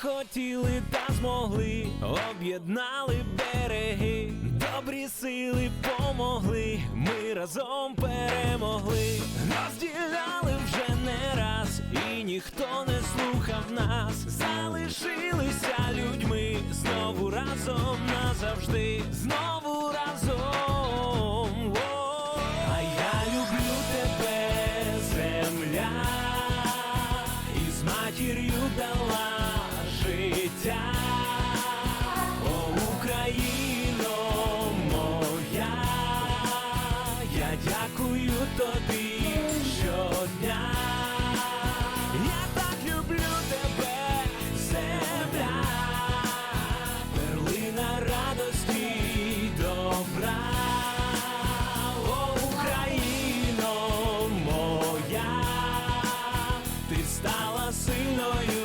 хотіли та змогли, об'єднали береги, добрі сили помогли, ми разом перемогли, розділяли вже не раз, і ніхто не слухав нас, залишилися людьми, знову разом назавжди, знову разом. О, А я люблю тебе, земля, матір'ю дала життя. О, Україно моя, я дякую тобі щодня. Я так люблю тебе, земля, перлина радості добра. Україно моя, ти стала сильною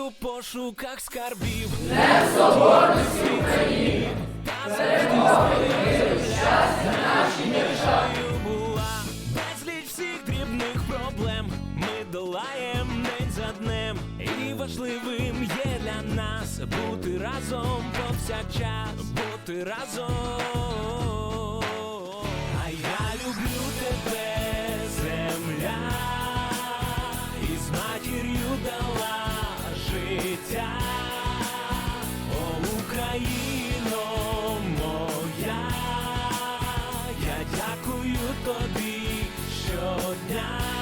у пошуках скарбів, не в соборності України, була безліч всіх дрібних проблем. Ми долаєм день за днем, і важливим є для нас бути разом повсякчас, бути разом. А я люблю тебе, земля, і з матір'ю дала життя, о Україно моя, я дякую тобі щодня.